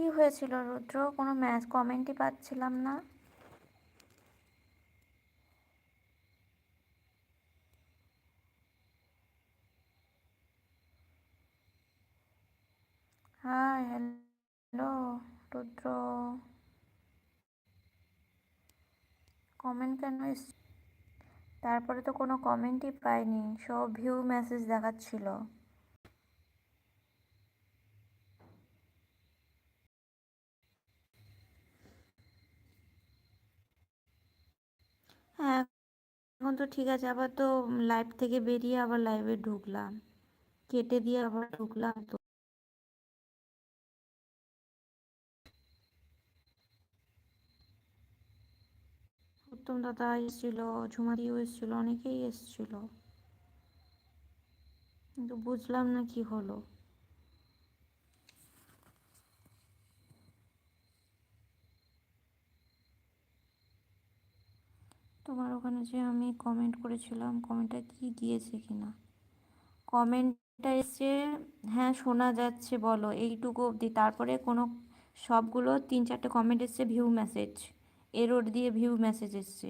কি হয়েছিল রুদ্র? কোনো ম্যাচ কমেন্টই পাচ্ছিলাম না। হাই হ্যালো রুদ্র। কমেন্ট কেন তারপরে তো কোনো কমেন্টই পাইনি, সব ভিউ মেসেজ দেখাচ্ছিল। এখন তো ঠিক আছে, আবার তো লাইভ থেকে বেরিয়ে আবার লাইভে ঢুকলাম। কেটে দিয়ে আবার ঢুকলাম তো। উত্তম দাদা এসেছিল ঝুমারিও এসেছিল, অনেকেই এসেছিল। কিন্তু বুঝলাম না কি হলো। তোমার ওখানে যে আমি কমেন্ট করেছিলাম কমেন্টটা কি গিয়েছে কিনা? কমেন্টটা এসছে হ্যাঁ শোনা যাচ্ছে, বলো, এইটুকু অবধি। তারপরে কোনো, সবগুলো তিন চারটে কমেন্ট এসছে ভিউ মেসেজ এরোর দিয়ে ভিউ মেসেজ এসছে।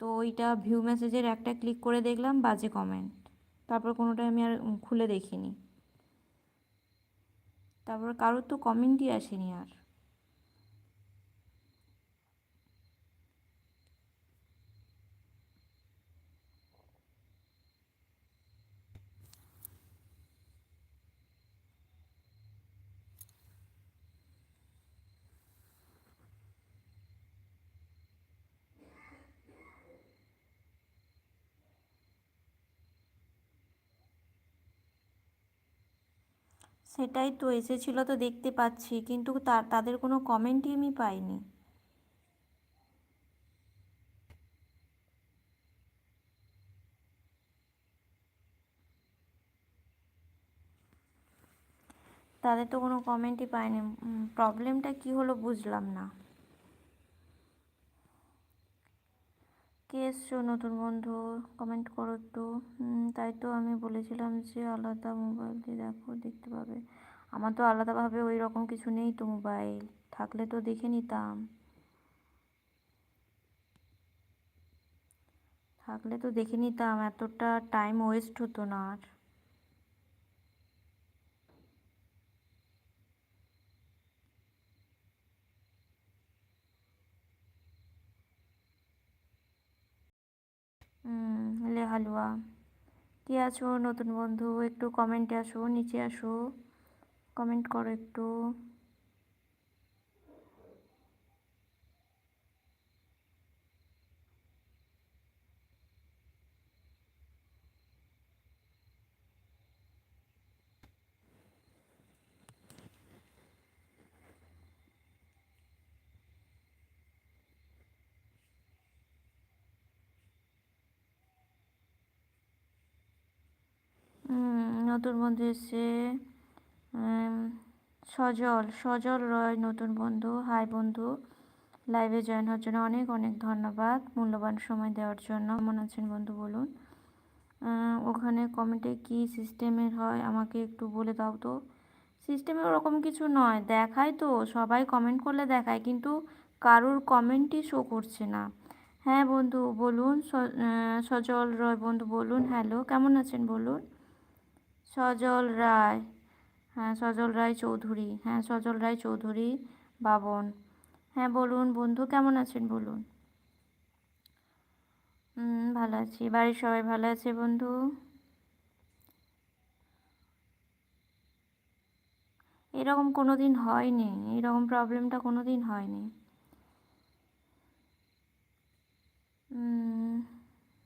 তো ওইটা ভিউ মেসেজের একটা ক্লিক করে দেখলাম, বাজে কমেন্ট তারপর কোনোটা আমি আর খুলে দেখিনি। তারপর কারোর তো কমেন্টই আসেনি আর। সেটাই তো এসেছিল তো দেখতে পাচ্ছি, কিন্তু তা, তাদের কোনো কমেন্টই আমি পাইনি। তাদের তো কোনো কমেন্টই পাইনি। প্রবলেমটা কি হলো বুঝলাম না। কে এসছো নতুন বন্ধু? কমেন্ট করো একটু। তাই তো আমি বলেছিলাম যে আলাদা মোবাইল দিয়ে দেখো, দেখতে পাবে। আমার তো আলাদাভাবে ওই রকম কিছু নেই তো মোবাইল থাকলে তো দেখে নিতাম। থাকলে তো দেখে নিতাম, এতটা টাইম ওয়েস্ট হতো না আর হুম লে হালুয়া। কে আছো নতুন বন্ধু? একটু কমেন্টে আসো নিচে আসো। কমেন্ট করো একটু হুম, নতুন বন্ধু এসছে। সজল সজল রয় নতুন বন্ধু। হাই বন্ধু। লাইভে জয়েন হওয়ার জন্য অনেক অনেক ধন্যবাদ মূল্যবান সময় দেওয়ার জন্য। কেমন আছেন বন্ধু বলুন। ওখানে কমেন্টে কি সিস্টেমের হয় আমাকে একটু বলে দাও তো। সিস্টেমে ওরকম কিছু নয়, দেখায় তো। সবাই কমেন্ট করলে দেখায়, কিন্তু কারুর কমেন্টই শো করছে না। হ্যাঁ বন্ধু, বলুন। সজল রয় বন্ধু বলুন। হ্যালো কেমন আছেন বলুন। সজল রায়। হ্যাঁ সজল রায় চৌধুরী। হ্যাঁ সজল রায় চৌধুরী বাবন। হ্যাঁ বলুন বন্ধু, কেমন আছেন বলুন? ভালো আছি। বাড়ির সবাই ভালো আছে বন্ধু? এরকম কোনো দিন হয়নি। এরকম প্রবলেমটা কোনো দিন হয়নি।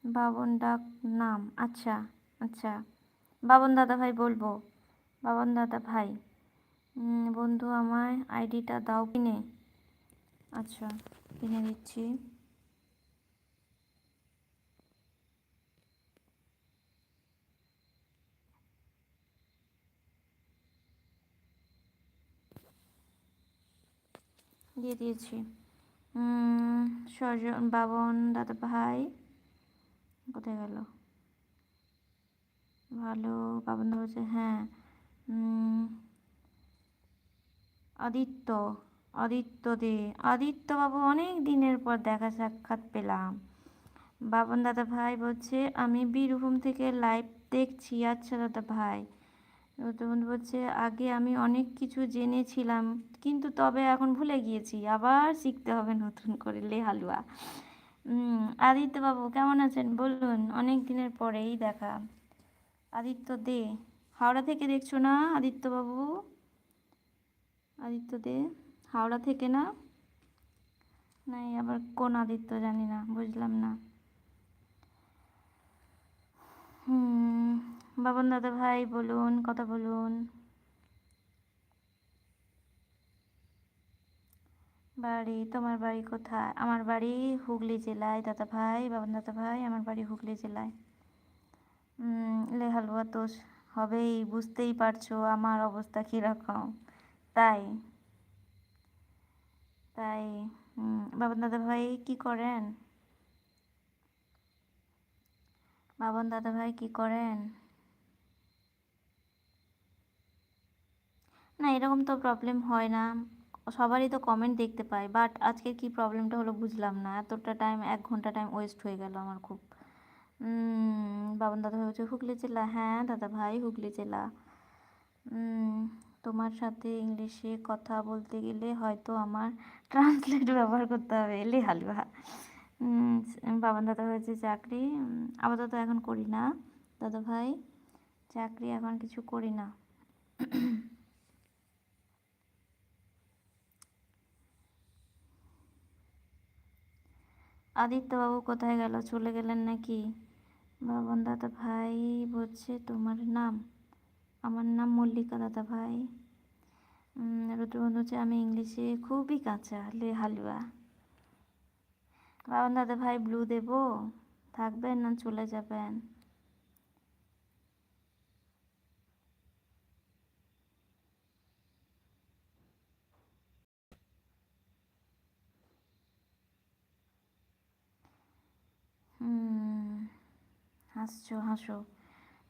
বাবন ডাক নাম। আচ্ছা আচ্ছা। বাবন দাদা ভাই বলব। বাবন দাদা ভাই বন্ধু আমায় আইডিটা দাও কিনে আচ্ছা কিনে দিচ্ছি। দিয়ে দিয়েছি। সজন বাবন দাদা ভাই, কোথায় গেল? ভালো দাদা বলছে হ্যাঁ আদিত্য আদিত্য দে, আদিত্য বাবু অনেক দিনের পর দেখা সাক্ষাৎ পেলাম। বাবন দাদা ভাই বলছে, আমি বীরভূম থেকে লাইভ দেখছি। আচ্ছা দাদা ভাই। বন্ধু বলছে, আগে আমি অনেক কিছু জেনেছিলাম, কিন্তু তবে এখন ভুলে গিয়েছি। আবার শিখতে হবে নতুন করে লে হালুয়া আদিত্য বাবু কেমন আছেন? বলুন, অনেক দিনের পরেই দেখা। আদিত্য দে। হাওড়া থেকে দেখছ না আদিত্য বাবু আদিত্য দে। হাওড়া থেকে না? নাই, আবার কোন আদিত্য জানি না, বুঝলাম না। হুম, বাবন দাদা ভাই বলুন, কথা বলুন। বাড়ি, তোমার বাড়ি কোথায়? আমার বাড়ি হুগলি জেলায়, দাদা ভাই, বাবন দাদা ভাই, আমার বাড়ি হুগলি জেলায়। লে হালুয়া তো হবেই, বুঝতেই পারছ আমার অবস্থা কীরকম। তাই তাই বাবন দাদা ভাই কি করেন? বাবন দাদা ভাই কি করেন? না, এরকম তো প্রবলেম হয় না। সবারই তো কমেন্ট দেখতে পাই বাট আজকে কি প্রবলেমটা হলো বুঝলাম না। এতটা টাইম এক ঘণ্টা টাইম ওয়েস্ট হয়ে গেল আমার খুব। বাবন দাদা হচ্ছে হুগলি জেলা হ্যাঁ দাদা ভাই হুগলি জেলা। তোমার সাথে ইংলিশে কথা বলতে গেলে হয়তো আমার ট্রান্সলেট ব্যবহার করতে হবে, এলে হালুয়া। বাবান দাদা হয়েছে চাকরি আপাতত এখন করি না। দাদা ভাই, চাকরি এখন কিছু করি না। আদিত্যবাবু কোথায় গেল? চলে গেলেন নাকি? বাবন দাদা ভাই বলছে, তোমার নাম? আমার নাম মল্লিকা দাদা ভাই। রুদ্রবন্ধু হচ্ছে আমি ইংলিশে খুবই কাঁচা, লে হালুয়া। বাবন দাদা ভাই, ব্লু দেব? থাকবেন না, চলে যাবেন হুম হাসছো, হাসো।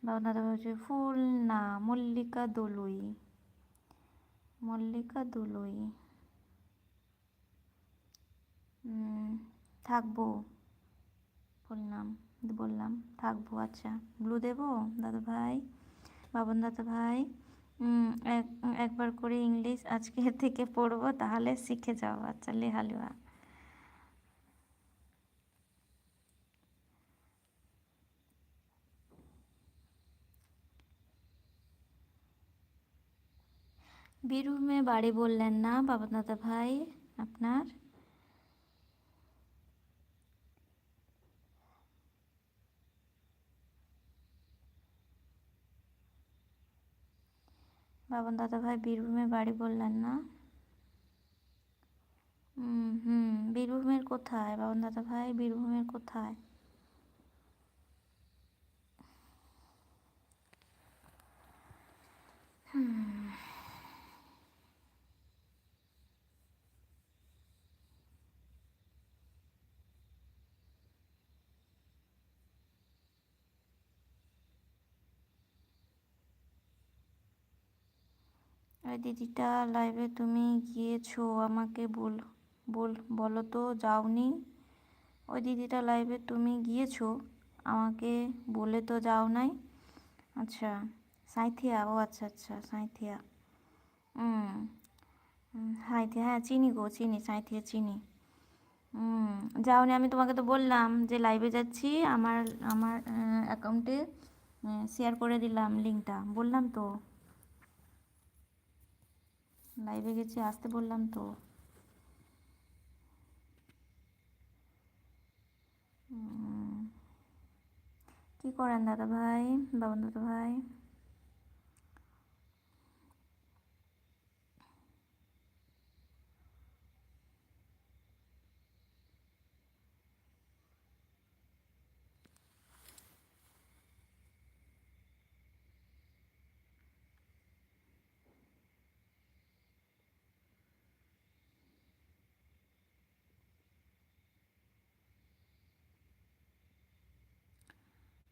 বাবন দাদা হচ্ছে ফুল না, মল্লিকা দোলুই। মল্লিকা দোলুই। থাকব। বললাম বললাম, থাকব আচ্ছা। ব্লু দেবো? দাদা ভাই? বাবন দাদা ভাই? একবার করে ইংলিশ আজকে থেকে পড়ব, তাহলে শিখে যাও আচ্ছা লেহালুয়া। বীরভূমে বাড়ি বললেন না বাবন দাদা ভাই, আপনার? বাবন দাদা ভাই, বীরভূমে বাড়ি বললেন না? হুম হুম, বীরভূমের কোথায়? বাবন দাদা ভাই, বীরভূমের কোথায়? হুম। ওই দিদিটা লাইভে তুমি গিয়েছো, আমাকে বল বল, বলো তো, যাওনি? ওই দিদিটা লাইভে তুমি গিয়েছো? আমাকে বলে তো যাও নাই? আচ্ছা সাঁথিয়া ও আচ্ছা আচ্ছা সাঁথিয়া হুম সাঁথিয়া হ্যাঁ চিনি গো, চিনি সাঁথিয়া চিনি। হুম যাওনি, আমি তোমাকে তো বললাম যে লাইভে যাচ্ছি, আমার আমার অ্যাকাউন্টে শেয়ার করে দিলাম লিঙ্কটা বললাম তো। লাইভে গেছি আসতে বললাম তো। কি করেন দাদা ভাই বাবন দাদা ভাই?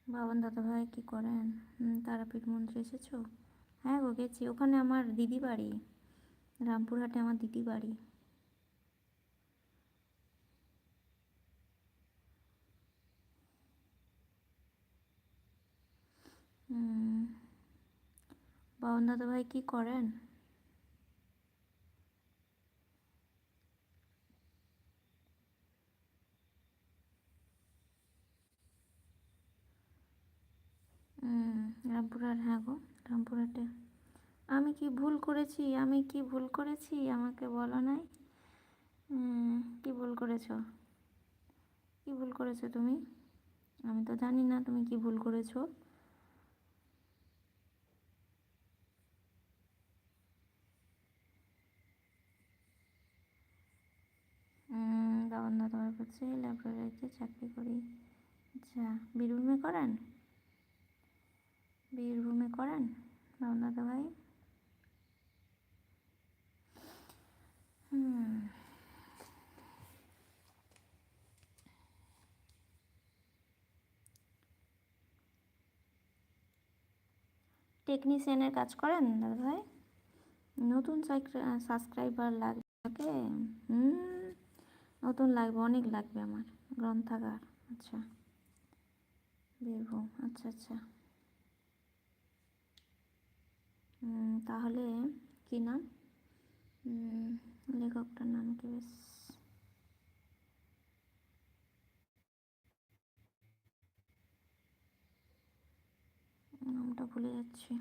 বাবন দাদা ভাই কী করেন? তারাপীঠ মন্দিরে এসেছ? হ্যাঁ গো, গেছি। ওখানে আমার দিদি বাড়ি। রামপুরহাটে আমার দিদি বাড়ি। বাবন দাদা ভাই কি করেন? হুম রামপুরহাট হ্যাঁ গো রামপুরহাটে আমি কি ভুল করেছি? আমি কি ভুল করেছি? আমাকে বলো নাই? কি ভুল করেছ? কি ভুল করেছ তুমি? আমি তো জানি না তুমি কি ভুল করেছ। দাদা ভাই বলছে লাইব্রেরিতে চাকরি করি। আচ্ছা বীরভূমে করেন? বীরভূমে করেন বাবন দাদা ভাই? হুম। টেকনিশিয়ানের কাজ করেন দাদা ভাই? নতুন সাবস্ক্রাইবার লাগবে? হুম। নতুন লাগবে, অনেক লাগবে আমার, গ্রন্থাগার। আচ্ছা। বীরভূম আচ্ছা আচ্ছা। তাহলে কি নাম? লেখকটার নাম কি বেশ? নামটা ভুলে যাচ্ছি।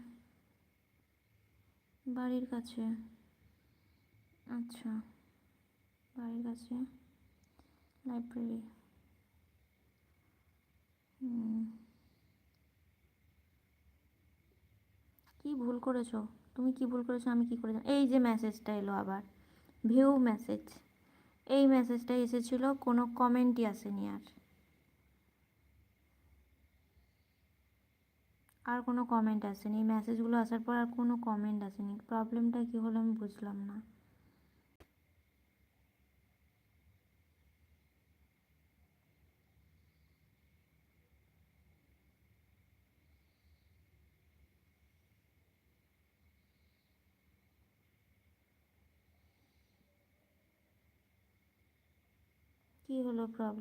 বাড়ির কাছে। আচ্ছা বাড়ির কাছে। লাইব্রেরি। হুম। কি ভুল করেছ? তুমি কি ভুল করেছ? আমি কি করে? এই যে মেসেজটা এলো আবার। ভিউ মেসেজ এই মেসেজটা এসেছিল, কোনো কমেন্টই আসেনি আর। আর কোনো কমেন্ট আসেনি। এই মেসেজগুলো আসার পর আর কোনো কমেন্ট আসেনি। প্রবলেমটা কী হলো আমি বুঝলাম না। কী হলো প্রবলেম